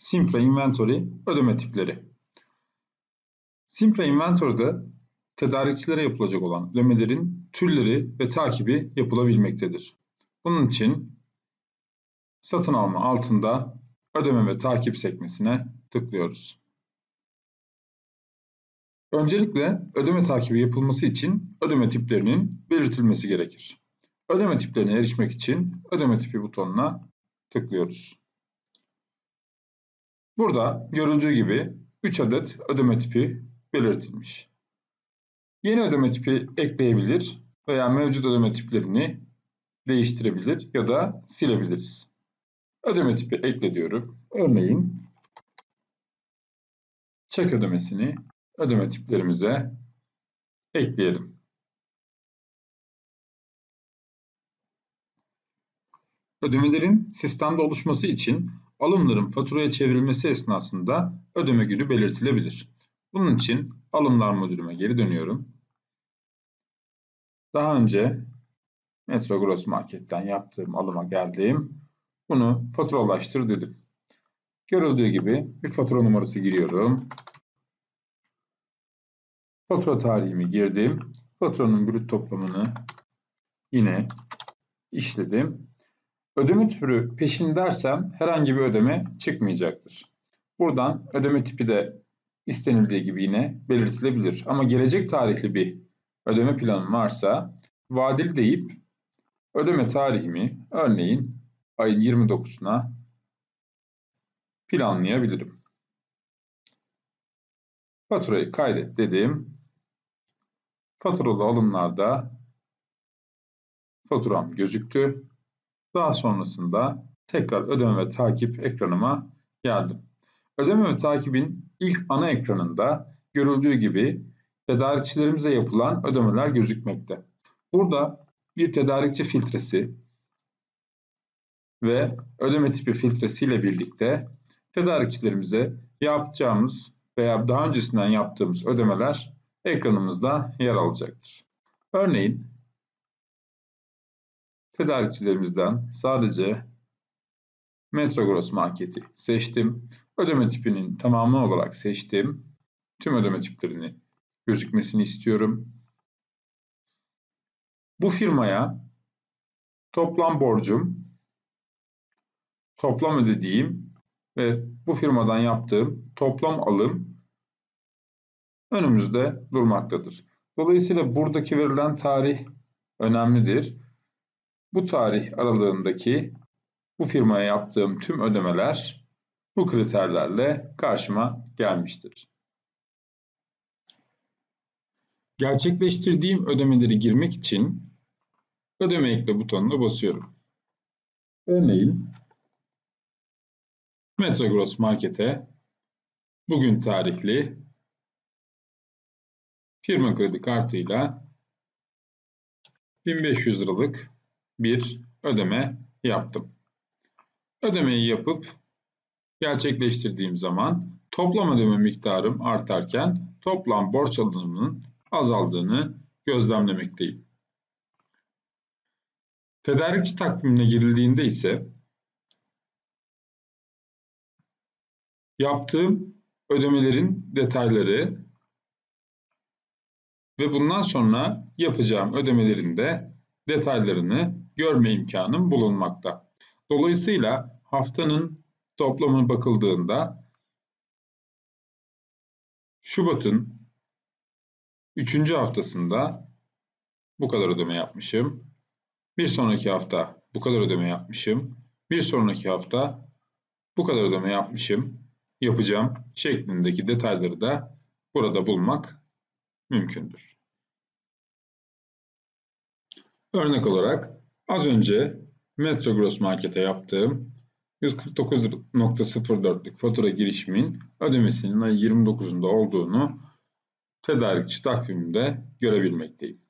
Simpra Inventory ödeme tipleri. Simpra Inventory'de tedarikçilere yapılacak olan ödemelerin türleri ve takibi yapılabilmektedir. Bunun için satın alma altında ödeme ve takip sekmesine tıklıyoruz. Öncelikle ödeme takibi yapılması için ödeme tiplerinin belirtilmesi gerekir. Ödeme tiplerine erişmek için ödeme tipi butonuna tıklıyoruz. Burada görüldüğü gibi 3 adet ödeme tipi belirtilmiş. Yeni ödeme tipi ekleyebilir veya mevcut ödeme tiplerini değiştirebilir ya da silebiliriz. Ödeme tipi ekle diyorum. Örneğin çek ödemesini ödeme tiplerimize ekleyelim. Ödemelerin sistemde oluşması için alımların faturaya çevrilmesi esnasında ödeme günü belirtilebilir. Bunun için alımlar modülüme geri dönüyorum. Daha önce Metro Gross Market'ten yaptığım alıma geldim. Bunu faturalaştır dedim. Görüldüğü gibi bir fatura numarası giriyorum. Fatura tarihimi girdim. Faturanın brüt toplamını yine işledim. Ödeme türü peşin dersem herhangi bir ödeme çıkmayacaktır. Buradan ödeme tipi de istenildiği gibi yine belirtilebilir. Ama gelecek tarihli bir ödeme planım varsa vadeli deyip ödeme tarihimi örneğin ayın 29'una planlayabilirim. Faturayı kaydet dedim. Faturalı alımlarda faturam gözüktü. Daha sonrasında tekrar ödeme ve takip ekranıma geldim. Ödeme ve takibin ilk ana ekranında görüldüğü gibi tedarikçilerimize yapılan ödemeler gözükmekte. Burada bir tedarikçi filtresi ve ödeme tipi filtresi ile birlikte tedarikçilerimize yapacağımız veya daha öncesinden yaptığımız ödemeler ekranımızda yer alacaktır. Örneğin tedarikçilerimizden sadece Metrogross marketi seçtim. Ödeme tipinin tamamı olarak seçtim. Tüm ödeme tiplerini gözükmesini istiyorum. Bu firmaya toplam borcum, toplam ödediğim ve bu firmadan yaptığım toplam alım önümüzde durmaktadır. Dolayısıyla buradaki verilen tarih önemlidir. Bu tarih aralığındaki bu firmaya yaptığım tüm ödemeler bu kriterlerle karşıma gelmiştir. Gerçekleştirdiğim ödemeleri girmek için ödeme ekle butonuna basıyorum. Örneğin Metrogross Market'e bugün tarihli firma kredi kartıyla 1500 liralık bir ödeme yaptım. Ödemeyi yapıp gerçekleştirdiğim zaman toplam ödeme miktarım artarken toplam borç alımının azaldığını gözlemlemekteyim. Tedarikçi takvimine girildiğinde ise yaptığım ödemelerin detayları ve bundan sonra yapacağım ödemelerin de detaylarını görme imkanım bulunmakta. Dolayısıyla haftanın toplamına bakıldığında Şubat'ın 3. haftasında bu kadar ödeme yapmışım. Bir sonraki hafta bu kadar ödeme yapmışım. Bir sonraki hafta bu kadar ödeme yapmışım. Yapacağım şeklindeki detayları da burada bulmak mümkündür. Örnek olarak az önce Metro Gross Market'e yaptığım 149.04'lük fatura girişimin ödemesinin ay 29'unda olduğunu tedarikçi takviminde görebilmekteyim.